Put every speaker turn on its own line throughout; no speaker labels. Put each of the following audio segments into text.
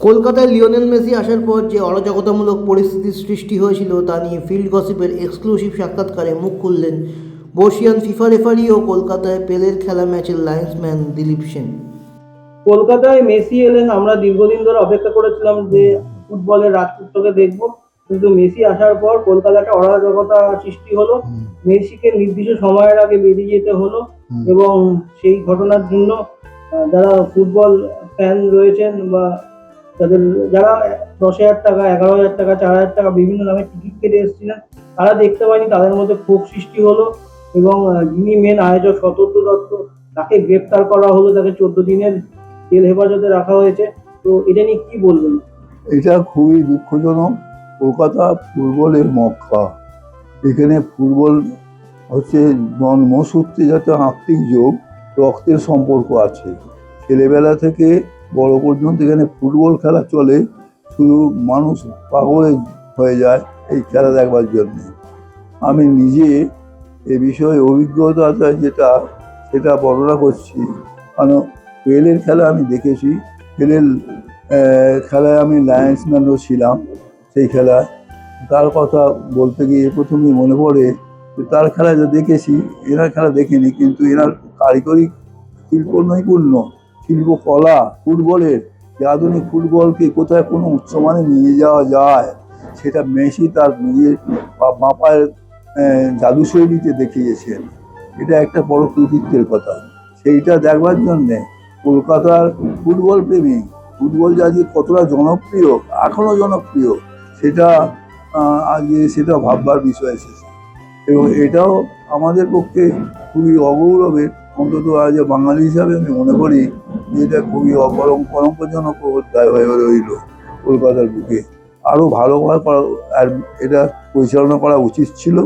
কলকাতায় Lionel Messi আসার পর যে অরাজকতামূলক পরিস্থিতির সৃষ্টি হয়েছিল তা নিয়ে ফিল্ড গসিপের এক্সক্লুসিভ সাক্ষাৎকারে মুখ খুললেন বর্ষিয়ান ফিফা রেফারি ও কলকাতায় পেলের খেলা ম্যাচের লাইন্সম্যান দিলীপ সেন।
কলকাতায় মেসি এলেন আমরা দীর্ঘদিন ধরে অপেক্ষা করেছিলাম যে ফুটবলের রাজপুত্রকে দেখব। কিন্তু মেসি আসার পর কলকাতাটা অরাজকতা সৃষ্টি হলো। মেসিকে নির্দিষ্ট সময়ের আগে বেরিয়ে যেতে হলো এবং সেই ঘটনার জন্য যারা ফুটবল ফ্যান রয়েছেন বা তাদের যারা দশ হাজার টাকা, এগারো হাজার টাকা, চার হাজার টাকা বিভিন্ন দামে টিকিট কেটে এসেছিলেন, তারা দেখতে পায়নি, তাদের মধ্যে ক্ষোভ সৃষ্টি হলো এবং যিনি মেন আয়োজক সতর্ক দত্ত, তাকে গ্রেপ্তার করা হলো, তাকে চোদ্দ দিনের জেল হেফাজতে রাখা হয়েছে। তো এটা নিয়ে কি বলবেন?
এটা খুবই দুঃখজনক। কলকাতা ফুটবলের মক্কা। এখানে ফুটবল হচ্ছে জন্মসূত্রে যাতে আত্মিক যোগ, রক্তের সম্পর্ক আছে। ছেলেবেলা থেকে বড় পর্যন্ত এখানে ফুটবল খেলা চলে, শুধু মানুষ পাগলে হয়ে যায় এই খেলা দেখবার জন্য। আমি নিজে এ বিষয়ে অভিজ্ঞতা যেটা, সেটা বর্ণনা করছি। কারণ পেলের খেলা আমি দেখেছি। পেলের খেলায় আমি লায়ন্সম্যানও ছিলাম সেই খেলায়। তার কথা বলতে গিয়ে প্রথমেই মনে পড়ে যে তার খেলা যা দেখেছি, এনার খেলা দেখিনি, কিন্তু এনার কারিগরি শিল্প নৈপুণ্য। শিল্পকলা ফুটবলের যে আধুনিক ফুটবলকে কোথায় কোনো উচ্চমানে নিয়ে যাওয়া যায় সেটা মেসি তার নিজের বা- মাপায়ের আহ, জাদুশৈলীতে দেখিয়েছেন। এটা একটা বড় কৃতিত্বের কথা। সেইটা দেখবার জন্যে কলকাতার ফুটবল প্রেমী ফুটবল যা যে কতটা জনপ্রিয় এখনও জনপ্রিয় সেটা আজকে সেটা ভাববার বিষয় এসেছে। এবং এটাও আমাদের পক্ষে খুবই অগৌরবের অন্তত আজ বাঙালি হিসাবে আমি মনে করি যে এটা খুবই অপরম কলঙ্কজনক হয়ে রইল কলকাতার বুকে। আরও ভালোভাবে করা আর এটা পরিচালনা করা উচিত ছিল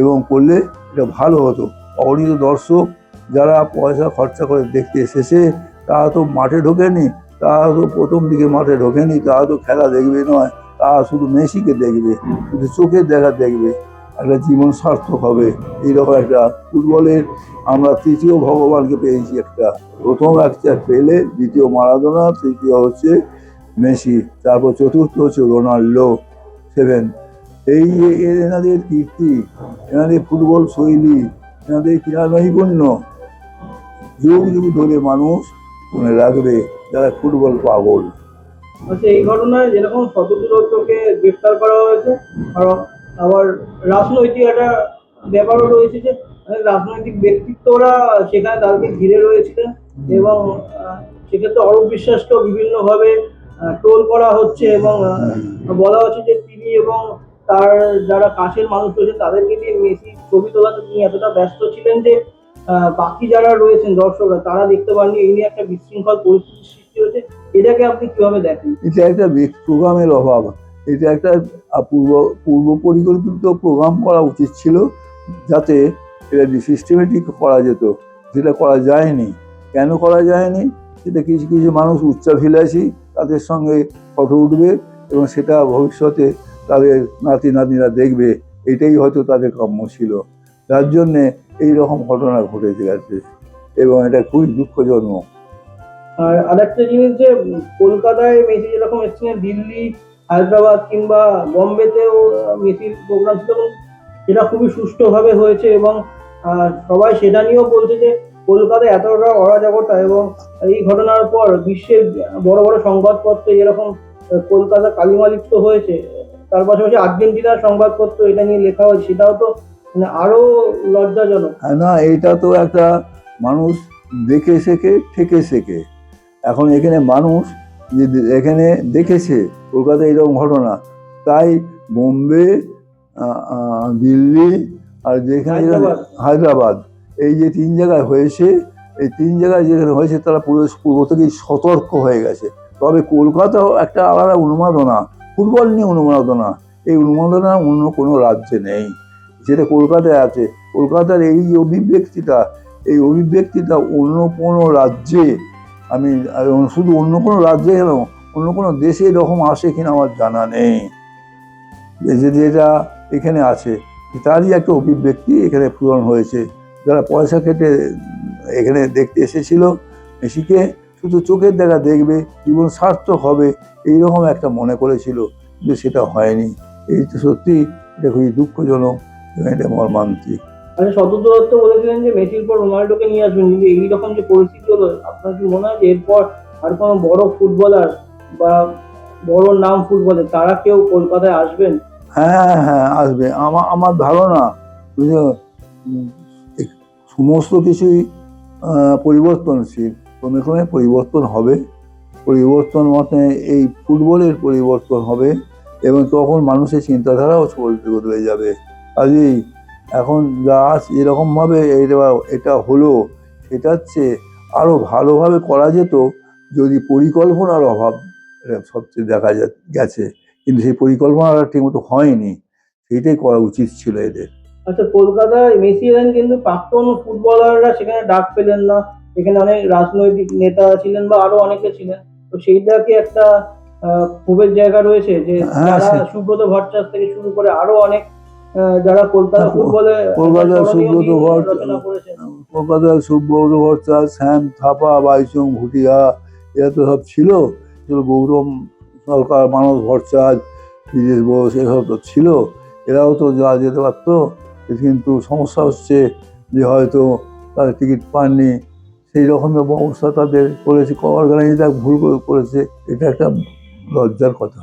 এবং করলে এটা ভালো হতো। অগণিত দর্শক যারা পয়সা খরচা করে দেখতে এসেছে, তারা তো মাঠে ঢোকেনি, তারা তো প্রথম দিকে মাঠে ঢোকেনি, তারা তো খেলা দেখবে নয়, তারা শুধু মেসিকে দেখবে, শুধু চোখের দেখা দেখবে। একটা জীবন সার্থক হবে। এইরকম একটা ফুটবলের আমরা তৃতীয় ভগবানকে পেয়েছি একটা। প্রথম একটা পেলে, দ্বিতীয় মারাদোনা, তৃতীয় হচ্ছে মেসি, তারপর চতুর্থ হচ্ছে রোনাল্ডো, সেভেন। এই এনাদের কীর্তি, এনাদের ফুটবল শৈলী, এনাদের ক্রীড়া নৈপুণ্য, যুগ যুগ ধরে মানুষ মনে রাখবে যারা ফুটবল পাগল।
আচ্ছা এই ঘটনায় যেরকম সতর্ক দত্তকে গ্রেপ্তার করা হয়েছে আবার রাজনৈতিক একটা ব্যাপারও রয়েছে যে রাজনৈতিক ব্যক্তিত্বরা সেখানে তাদেরকে ঘিরে রয়েছিলেন এবং সেক্ষেত্রে অরূপ বিশ্বাসকেও বিভিন্নভাবে ট্রোল করা হচ্ছে এবং বলা হচ্ছে যে তিনি এবং তার যারা কাছের মানুষ রয়েছে তাদেরকে নিয়ে মেসি ছবি তোলাতে তিনি এতটা ব্যস্ত ছিলেন যে বাকি যারা রয়েছেন দর্শকরা তারা দেখতে পাননি। এই নিয়ে একটা বিশৃঙ্খল পরিস্থিতি সৃষ্টি হয়েছে এটাকে আপনি কীভাবে দেখেন?
এটা একটা প্রোগ্রামের অভাব। এটা একটা পূর্ব পূর্ব পরিকল্পিত প্রোগ্রাম করা উচিত ছিল যাতে এটা সিস্টেমেটিক করা যেত। যেটা করা যায়নি। কেন করা যায়নি? সেটা কিছু কিছু মানুষ উচ্চাভিলাষী, তাদের সঙ্গে ফটো উঠবে এবং সেটা ভবিষ্যতে তাদের নাতি, নাতনিরা দেখবে। এটাই হয়তো তাদের কাম্য ছিল। যার জন্যে এই রকম ঘটনা ঘটেছে গেছে এবং এটা খুবই দুঃখজনক।
আর আরেকটা জিনিস যে, কলকাতায় মেসি যেরকম এসেছিলেন, দিল্লি হায়দ্রাবাদ কিংবা বোম্বেতেও মেসির প্রোগ্রাম ছিল এবং সেটা খুবই সুষ্ঠুভাবে হয়েছে এবং সবাই সেটা নিয়েও বলছে যে কলকাতায় এতটা অরাজকতা এবং এই ঘটনার পর বিশ্বের বড় বড় সংবাদপত্রে যেরকম আহ, কলকাতা কালিমালিপ্ত হয়েছে তার পাশাপাশি আর্জেন্টিনার সংবাদপত্র এটা নিয়ে লেখা হয়েছে সেটাও তো মানে আরও লজ্জাজনক।
হ্যাঁ, না এটা তো একটা মানুষ দেখে শেখে ঠেকে শেখে। এখন এখানে মানুষ যে এখানে দেখেছে কলকাতায় এরকম ঘটনা। তাই বোম্বে দিল্লি আর যেখানে
হায়দ্রাবাদ।
এই যে তিন জায়গায় হয়েছে এই তিন জায়গায় যেখানে হয়েছে তারা পুরো পূর্ব থেকেই সতর্ক হয়ে গেছে। তবে কলকাতাও একটা আলাদা উন্মাদনা ফুটবল নিয়ে উন্মাদনা। এই উন্মাদনা অন্য কোনো রাজ্যে নেই। যেটা কলকাতায় আছে। কলকাতার এই যে অভিব্যক্তিটা এই অভিব্যক্তিটা অন্য কোনো রাজ্যে আমি শুধু অন্য কোনো রাজ্যে কেন অন্য কোনো দেশে এরকম আসে কিনা আমার জানা নেই। যে- যেটা এখানে আছে তারই একটা অভিব্যক্তি এখানে পূরণ হয়েছে। যারা পয়সা কেটে এখানে দেখতে এসেছিল, মেসিকে শুধু চোখের দেখা দেখবে, জীবন সার্থক হবে, এইরকম একটা মনে করেছিল, কিন্তু সেটা হয়নি। এই তো সত্যি, এটা খুবই দুঃখজনক এবং এটা মর্মান্তিক।
আচ্ছা শতদ্র দত্ত বলেছিলেন যে মেসির পর রোনাল্ডোকে নিয়ে আসবেন, কিন্তু এইরকম যে পরিস্থিতি হলো, আপনার কি মনে হয় যে এরপর আর কোনো বড় ফুটবলার বা বড় নাম ফুটবলে তারা কেউ কলকাতায় আসবেন?
হ্যাঁ হ্যাঁ আসবে। আমার আমার ধারণা সমস্ত কিছুই পরিবর্তনশীল। ক্রমে ক্রমে পরিবর্তন হবে। পরিবর্তন মতে এই ফুটবলের পরিবর্তন হবে এবং তখন মানুষের চিন্তাধারাও বদলে যাবে। কাজেই এখন আছে এরকমভাবে এটা এটা হলো সেটা হচ্ছে আরও ভালোভাবে করা যেত যদি পরিকল্পনার অভাব সবচেয়ে দেখা যা- গেছে। কিন্তু সেই পরিকল্পনাটা ঠিকমতো হয়নি। সেইটাই করা উচিত ছিল এদের।
আচ্ছা কলকাতায় মেসি এলেন কিন্তু প্রাক্তন ফুটবলাররা সেখানে ডাক পেলেন না। এখানে অনেক রাজনৈতিক নেতা ছিলেন বা আরও অনেকে ছিলেন। তো সেইটা কি একটা ক্ষোভের জায়গা রয়েছে যে
হ্যাঁ,
সুব্রত ভট্টাচার্য থেকে শুরু করে আরও অনেক যারা কলকাতা ফুটবলে
সুব্রত ভট্ট- কলকাতার সুব্রত ভট্টাচার্য শ্যাম থাপা বাইচুং ভুটিয়া এরা তো সব ছিল। গৌরম সরকার মানস ভট্টাচার্য বিদেশ বোস এসব তো ছিল। এরাও তো যাওয়া যেতে পারতো। কিন্তু সমস্যা হচ্ছে যে হয়তো তাদের টিকিট পাননি। সেই রকমের অবস্থা তাদের করেছে। অর্গানাইজার ভুল করে- করেছে। এটা একটা লজ্জার কথা।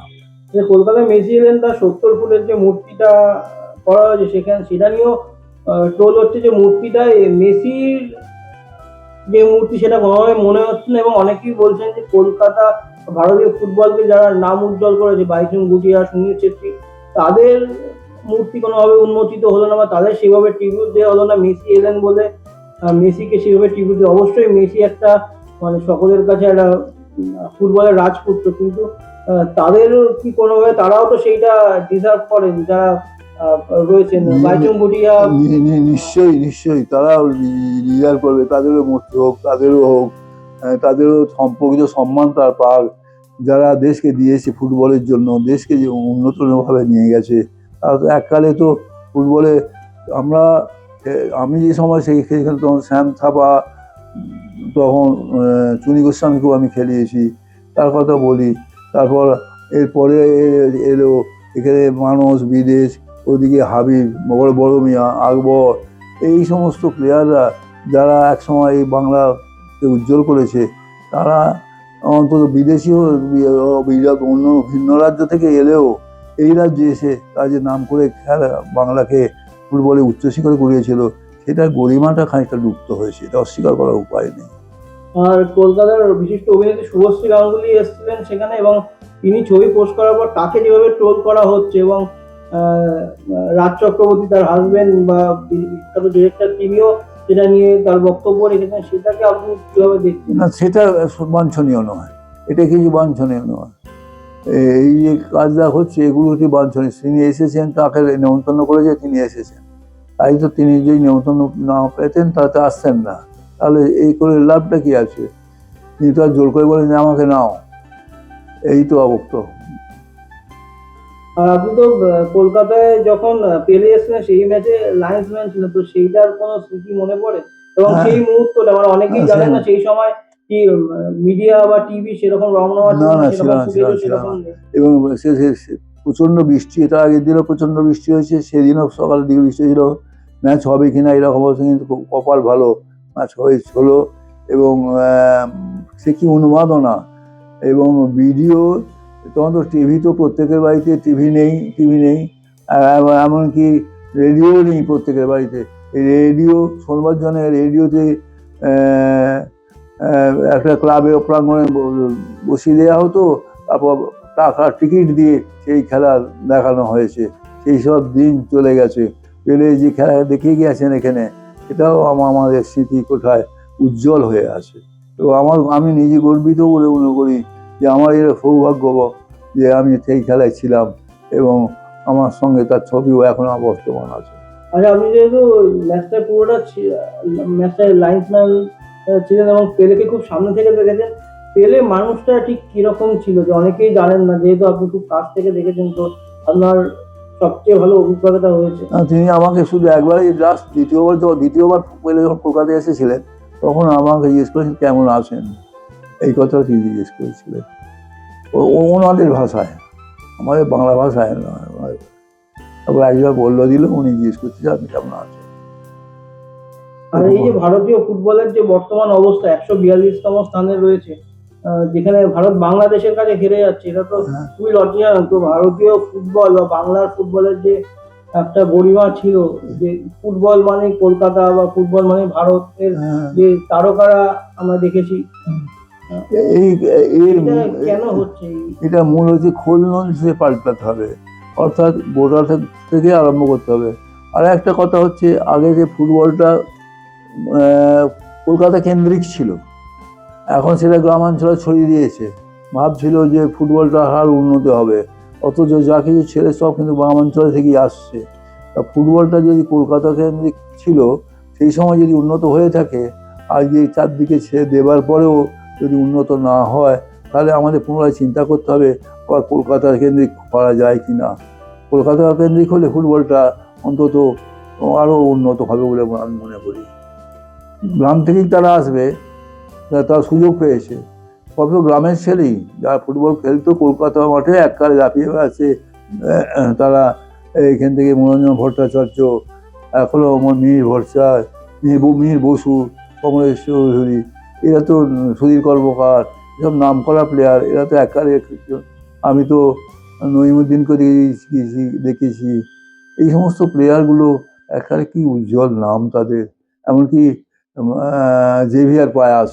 কলকাতায় মেসি এলেন তার সত্তর ফুটের যে মূর্তিটা করা হয়েছে সেখানে সেটা নিয়েও টোল হচ্ছে যে মূর্তিটা মেসির যে মূর্তি সেটা কোনোভাবে মনে হচ্ছে না এবং অনেকেই বলছেন যে কলকাতা ভারতীয় ফুটবলকে যারা নাম উজ্জ্বল করেছে, বাইচুং গুটিয়া সুনীল ছেত্রী, তাদের মূর্তি কোনোভাবে উন্মোচিত হলো না বা তাদের সেভাবে ট্রিবিউট দেওয়া হলো না। মেসি এলেন বলে মেসিকে সেভাবে ট্রিবিউট দেওয়া অবশ্যই মেসি একটা মানে সকলের কাছে একটা ফুটবলের রাজপুত্র। কিন্তু তাদের কি কোনোভাবে, তারাও তো সেইটা ডিজার্ভ করেন। যারা রয়েছেন। বাইচুং ভুটিয়া
নিশ্চয়ই নিশ্চয়ই। তারাও রিজার করবে তাদেরও মূর্তি হোক তাদেরও হোক তাদেরও সম্পর্কিত সম্মান তার পাক। যারা দেশকে দিয়েছে ফুটবলের জন্য দেশকে যে উন্নতভাবে নিয়ে গেছে তারা তো এককালে তো ফুটবলে আমরা আমি যে সময় সেই খেলতাম তখন শ্যাম থাপা তখন চুনি গোস্বামীকেও আমি খেলিয়েছি। তার কথা বলি। তারপর এরপরে এলো এখানে মানুষ বিদেশ ওদিকে হাবিব বড় বড় মিয়া, আকবর, এই সমস্ত প্লেয়াররা যারা একসময় এই বাংলাকে উজ্জ্বল করেছে, তারা অন্তত বিদেশি অন্য ভিন্ন রাজ্য থেকে এলেও এই রাজ্যে এসে তাদের নাম করে খেলা বাংলাকে ফুটবলে উচ্চশিখরে করিয়েছিল। সেটার গরিমাটা খানিকটা লুপ্ত হয়েছে, এটা অস্বীকার করার উপায় নেই।
আর কলকাতার বিশিষ্ট অভিনেত্রী শুভশ্রী গাঙ্গুলি এসেছিলেন সেখানে এবং তিনি ছবি পোস্ট করার পর তাকে যেভাবে ট্রোল করা হচ্ছে এবং রাজ চক্রবর্তী তার হাজবেন্ড বা বিখ্যাত ডিরেক্টর তিনিও সেটা নিয়ে তার বক্তব্য রেখেছেন। সেটাকে আপনি কীভাবে দেখছেন?
না, সেটা বাঞ্ছনীয় নয়। এটা কিছু বাঞ্ছনীয় নয়। এই যে কাজটা হচ্ছে, এগুলো কি বাঞ্ছনীয়। তিনি এসেছেন, তাকে নেমন্তন্ন করেছে, তিনি এসেছেন। তাই তো তিনি যদি নেমন্তন্ন না পেতেন তাতে আসতেন না। তাহলে এই করে লাভটা কি আছে? তিনি তো আর জোর করে বলেন আমাকে নাও। এই তো অবক্ত
আর আপনি তো কলকাতায় যখন পেলে এসেছিলেন সেই ম্যাচে লাইন্সম্যান ছিলেন তো সেইটার কোনো স্মৃতি মনে পড়ে এবং
হ্যাঁ।
সেই মুহূর্তটা মানে অনেকেই
হ্যাঁ,
জানেন না
সেই-
সময় কি মিডিয়া বা টিভি সেরকম রমরমা ছিল
না, ছিল না। এবং প্রচণ্ড বৃষ্টি এটা আগের দিনও প্রচণ্ড বৃষ্টি হয়েছে সেদিনও সকালের দিকে বৃষ্টি হয়েছিল ম্যাচ হবে কিনা এরকম অবস্থা কিন্তু খুব কপাল ভালো ম্যাচ হয়েছিল এবং সে কি উন্মাদনা এবং ভিডিও তখন তো টিভি তো প্রত্যেকের বাড়িতে টিভি নেই টিভি নেই। এমনকি রেডিও নেই প্রত্যেকের বাড়িতে। রেডিও, শোনবার জন্য রেডিওতে একটা ক্লাবের প্রাঙ্গণে বসিয়ে দেওয়া হতো। তারপর টাকা, টিকিট দিয়ে সেই খেলা দেখানো হয়েছে। সেই সব দিন চলে গেছে। পেলে যে খেলা দেখে গিয়েছেন এখানে এটাও আমাদের স্মৃতি কোথায় উজ্জ্বল হয়ে আছে। তো আমার, আমি নিজে গর্বিত বলে মনে করি যে আমার এর সৌভাগ্য যে আমি সেই খেলায় ছিলাম এবং আমার সঙ্গে তার ছবিও এখনও বর্তমান আছে।
আচ্ছা আপনি যেহেতু ম্যাচটা পুরোটা ম্যাচটা লাইন্সম্যান ছিলেন এবং পেলেকে খুব সামনে থেকে দেখেছেন পেলে মানুষটা ঠিক কীরকম ছিল? যে অনেকেই জানেন না যেহেতু আপনি খুব কাছ থেকে দেখেছেন তো আপনার সবচেয়ে ভালো অভিজ্ঞতাটা হয়েছে।
তিনি আমাকে শুধু একবারই লাস্ট দ্বিতীয়বার যখন দ্বিতীয়বার পেলে যখন কলকাতায় এসেছিলেন তখন আমাকে জিজ্ঞেস করেছেন কেমন আছেন? এই কথা তিনি জিজ্ঞেস করেছিলেন ওনাদের ভাষায় আমাদের বাংলা ভাষায় নয় তারপর একজন বলল দিল উনি জিজ্ঞেস করতে আপনি কেমন আছেন
আর এই যে ভারতীয় ফুটবলের যে বর্তমান অবস্থা একশো বিয়াল্লিশতম স্থানে রয়েছে যেখানে ভারত বাংলাদেশের কাছে হেরে যাচ্ছে এটা তো
হ্যাঁ।
খুবই লজ্জাজনক তো ভারতীয় ফুটবল বা বাংলার ফুটবলের যে একটা গরিমা ছিল যে ফুটবল মানে কলকাতা বা ফুটবল মানে ভারতের
হ্যাঁ।
যে তারকারা আমরা দেখেছি
এই এর
এটা এই-
এটা মূল হচ্ছে খোল নলসে পাল্টাতে হবে। অর্থাৎ থে- থেকে আরম্ভ করতে হবে। আর একটা কথা হচ্ছে আগে যে ফুটবলটা কলকাতা কেন্দ্রিক ছিল এখন সেটা গ্রামাঞ্চলে ছড়িয়ে দিয়েছে। ভাবছিল যে ফুটবলটা আর উন্নতি হবে। অথচ যা কিছু ছেলে সব কিন্তু গ্রামাঞ্চলে থেকেই আসছে। তা ফুটবলটা যদি কলকাতা কেন্দ্রিক ছিল সেই সময় যদি উন্নত হয়ে থাকে আর যে চারদিকে ছেড়ে দেবার পরেও যদি উন্নত না হয় তাহলে আমাদের পুনরায় চিন্তা করতে হবে আবার কলকাতা কেন্দ্রিক করা যায় কি না কলকাতা কেন্দ্রিক হলে ফুটবলটা অন্তত আরও উন্নত হবে বলে আমি মনে করি। গ্রাম থেকেই তারা আসবে তারা সুযোগ পেয়েছে। কত গ্রামের ছেলেই যারা ফুটবল খেলতো কলকাতা মাঠে এককালে লাফিয়ে আহ, তারা এখান থেকে মনোরঞ্জন ভট্টাচার্য এখনও মিহির ভরসা মিহির বসু কমলেশ চৌধুরী এরা তো সুধীর কর্মকার এসব নাম করা প্লেয়ার এরা তো এককালে আমি তো নইমুদ্দিনকে দেখেছি দেখেছি এই সমস্ত প্লেয়ারগুলো এককালে কি উজ্জ্বল নাম তাদের। এমনকি জেভিয়ার পায়াস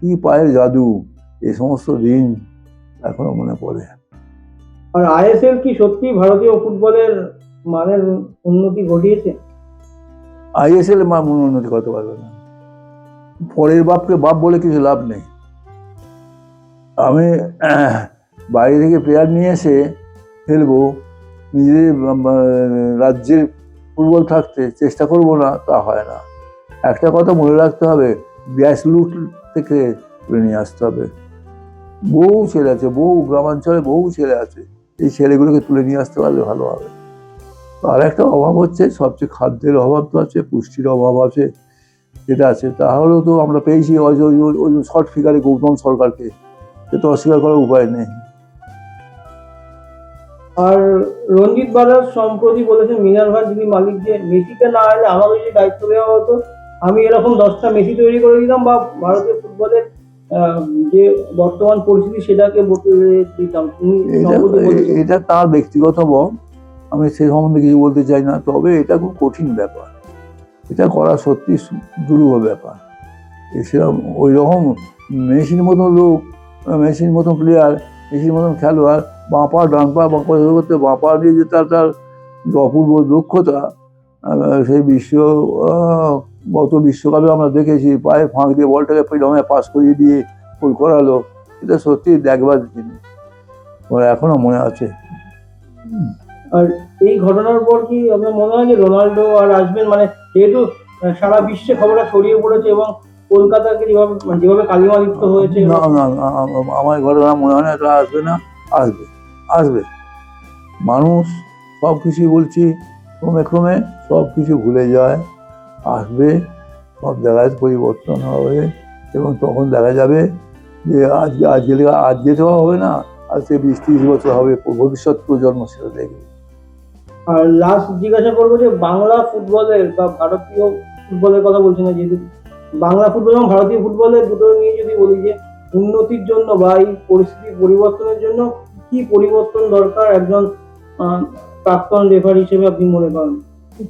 কি পায়ের জাদু এই সমস্ত দিন এখনও মনে পড়ে।
আর আইএসএল কি সত্যি ভারতীয় ফুটবলের মানের উন্নতি ঘটিয়েছে?
আইএসএল মান উন্নতি করতে পারবে না। পরের বাপকে বাপ বলে কিছু লাভ নেই। আমি বাইরে থেকে প্লেয়ার নিয়ে এসে খেলব নিজের রাজ্যের ফুটবল থাকতে চেষ্টা করব না, তা হয় না। একটা কথা মনে রাখতে হবে গ্যাস লুট থেকে তুলে নিয়ে আসতে হবে। বহু ছেলে আছে বহু গ্রামাঞ্চলে বহু ছেলে আছে, এই ছেলেগুলোকে তুলে নিয়ে আসতে পারলে ভালো হবে। আর একটা অভাব হচ্ছে, সবচেয়ে খাদ্যের অভাব তো আছে, পুষ্টির অভাব আছে যেটা আছে তাহলেও তো আমরা পেয়েছি ওই যে- ওই শর্ট ফিগারে গৌতম সরকারকে। সে তো অস্বীকার করার উপায় নেই।
আর রঞ্জিত বাজার সম্প্রতি বলেছেন মিনার্ভার যিনি মালিক যে মেসিকে না এলে আমাকে যদি দায়িত্ব দেওয়া হতো আমি এরকম দশটা মেসি তৈরি করে দিতাম বা ভারতীয় ফুটবলের যে বর্তমান পরিস্থিতি সেটাকে দিতাম।
এটা এটা তার ব্যক্তিগত মত। আমি সে সম্বন্ধে কিছু বলতে চাই না। তবে এটা খুব কঠিন ব্যাপার। এটা করা সত্যি দুরূহ ব্যাপার। এ সেরকম ওই রকম মেশিন মতন লোক, মেশিন মতন প্লেয়ার মেশিন মতন খেলোয়াড়, বাঁ পা, ডান পা, বাঁ পা করতে, বাঁ পা দিয়ে যে তার তার অপূর্ব দক্ষতা সেই বিশ্ব গত বিশ্বকাপে আমরা দেখেছি, পায়ে ফাঁক দিয়ে বলটাকে পেডমে পাস করিয়ে দিয়ে গোল করালো। এটা সত্যি দেখবার জিনিস। আমার এখনও মনে আছে।
আর এই ঘটনার পর কি আপনার মনে হয় যে রোনাল্ডো আর আসবেন? মানে যেহেতু সারা বিশ্বে খবরটা ছড়িয়ে পড়েছে এবং কলকাতাকে যেভাবে মানে যেভাবে কালিমালিপ্ত হয়েছে।
আমার ঘটনা মনে হয় না এটা আসবে না, আসবে আসবে। মানুষ সব কিছুই বলছি, ক্রমে ক্রমে সব কিছু ভুলে যায়, আসবে, সব জায়গায় পরিবর্তন হবে এবং তখন দেখা যাবে যে আজকে আজকে আজকে তো হবে না, আজকে বিশ ত্রিশ বছর হবে, ভবিষ্যৎ প্রজন্ম সেটা দেখবে।
আর লাস্ট জিজ্ঞাসা করব যে বাংলা ফুটবলের বা ভারতীয় ফুটবলের কথা বলছি না, যেহেতু বাংলা ফুটবল এবং ভারতীয় ফুটবলের দুটো নিয়ে যদি বলি যে উন্নতির জন্য বা এই পরিস্থিতি পরিবর্তনের জন্য কি পরিবর্তন দরকার একজন প্রাক্তন রেফার হিসেবে আপনি মনে করেন?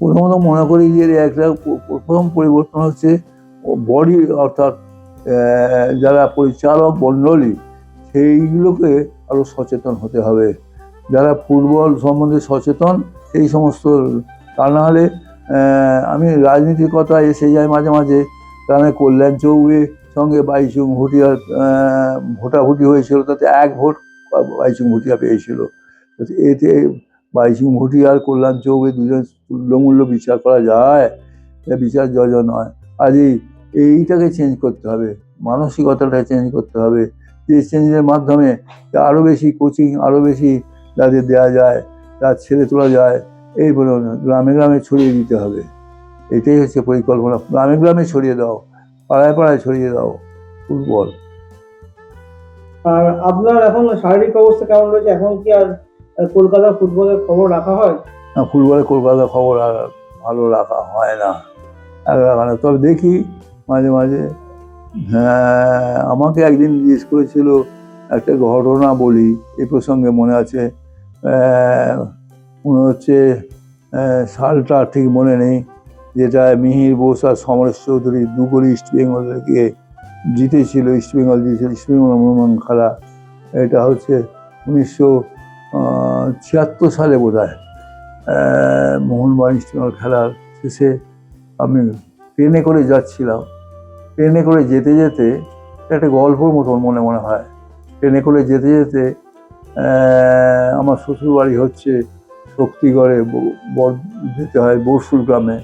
প্রথমত মনে করি যে একটা প্রথম পরিবর্তন হচ্ছে বডি অর্থাৎ যারা পরিচালক মণ্ডলী, সেইগুলোকে আরও সচেতন হতে হবে। যারা ফুটবল সম্বন্ধে সচেতন এই সমস্ত তা না হলে আমি রাজনীতির কথা এসে যায় মাঝে মাঝে। কারণ কল্যাণ চৌবের সঙ্গে বাইচুং ভুটিয়ার আহ, ভোটাভুটি হয়েছিল তাতে এক ভোট বাইচুং ভুটিয়া পেয়েছিল। এতে বাইচুং ভুটিয়া আর কল্যাণ চৌবে দুজন তুল্যমূল্য বিচার করা যায় বিচার জয় নয়। আজই এইটাকে চেঞ্জ করতে হবে মানসিকতাটা চেঞ্জ করতে হবে। যে চেঞ্জের মাধ্যমে আরও বেশি কোচিং আরও বেশি যাদের দেওয়া যায়। তার ছেলে তোলা যায় এই বলে গ্রামে গ্রামে ছড়িয়ে দিতে হবে। এটাই হচ্ছে পরিকল্পনা। গ্রামে গ্রামে ছড়িয়ে দাও পাড়ায় পাড়ায় ছড়িয়ে দাও ফুটবল
আর আপনার এখন শারীরিক অবস্থা কেমন রয়েছে? এখন কি আর কলকাতা ফুটবলের খবর রাখা হয়?
না ফুটবলে কলকাতা খবর আর ভালো রাখা হয় না। রাখা না তবে দেখি মাঝে মাঝে। হ্যাঁ আমাকে একদিন জিজ্ঞেস করেছিল একটা ঘটনা বলি এই প্রসঙ্গে মনে আছে। মনে হচ্ছে সালটা ঠিক মনে নেই, যেটা মিহির বোস আর সমরেশ চৌধুরী দুগোলি ইস্ট বেঙ্গলকে জিতেছিল, ইস্ট বেঙ্গল জিতেছিল, ইস্ট বেঙ্গল মোহন খেলা এটা হচ্ছে উনিশশো ছিয়াত্তর সালে বোধ হয় মোহনবাগান ইস্টবেঙ্গল খেলার শেষে আমি ট্রেনে করে যাচ্ছিলাম। ট্রেনে করে যেতে যেতে একটা গল্পর মতন মনে মনে হয়। ট্রেনে করে যেতে যেতে আমার শ্বশুরবাড়ি হচ্ছে শক্তিগড়ে যেতে হয় বরসুর গ্রামে।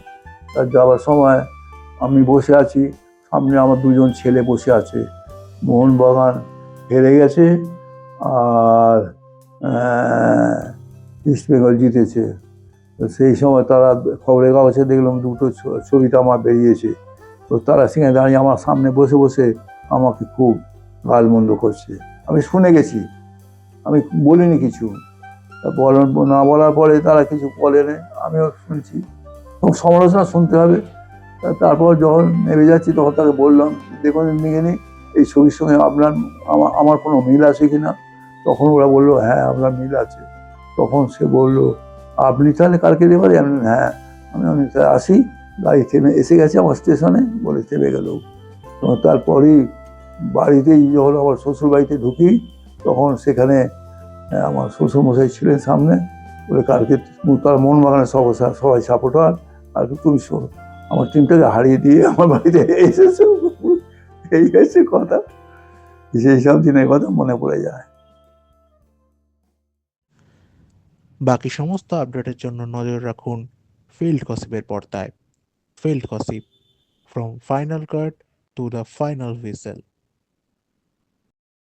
তার যাওয়ার সময় আমি বসে আছি, সামনে আমার দুজন ছেলে বসে আছে। মোহনবাগান হেরে গেছে আর ইস্ট বেঙ্গল জিতেছে। তো সেই সময় তারা খবরের কাগজে দেখলাম দুটো ছবিটা আমার বেরিয়েছে। তো তারা সেখানে দাঁড়িয়ে আমার সামনে বসে বসে আমাকে খুব গালমন্দ করছে। আমি শুনে গেছি। আমি বলিনি কিছু। তা বলার, না বলার পরে তারা কিছু বলে বলেনি আমিও শুনছি। এবং সমালোচনা শুনতে হবে। তারপর যখন নেমে যাচ্ছি তখন তাকে বললাম, দেখুন নিয়ে এই ছবির সঙ্গে আপনার আমার কোনো মিল আছে কি না? তখন ওরা বলল হ্যাঁ আপনার মিল আছে। তখন সে বলল, আপনি তাহলে কালকে দেবারে আমি হ্যাঁ। আমি আমি তাহলে আসি। গাড়ি থেমে, এসে গেছে আমার স্টেশনে, বলে থেমে গেল। তারপরেই বাড়িতেই যখন আমার শ্বশুর বাড়িতে ঢুকি তখন সেখানে আমার শ্বশুরমশাই ছিলেন সামনে। বলে, কালকে তার মন বাগানে সব সবাই সাপোর্টার আর তুমি আমার টিমটাকে হারিয়ে দিয়ে আমার বাড়িতে এসেছ। এই হচ্ছে কথা। সেই সব দিনের কথা মনে পড়ে যায়।
বাকি সমস্ত আপডেটের জন্য নজর রাখুন ফিল্ড কসিপের পর্দায়। Field gossip from final card to the final whistle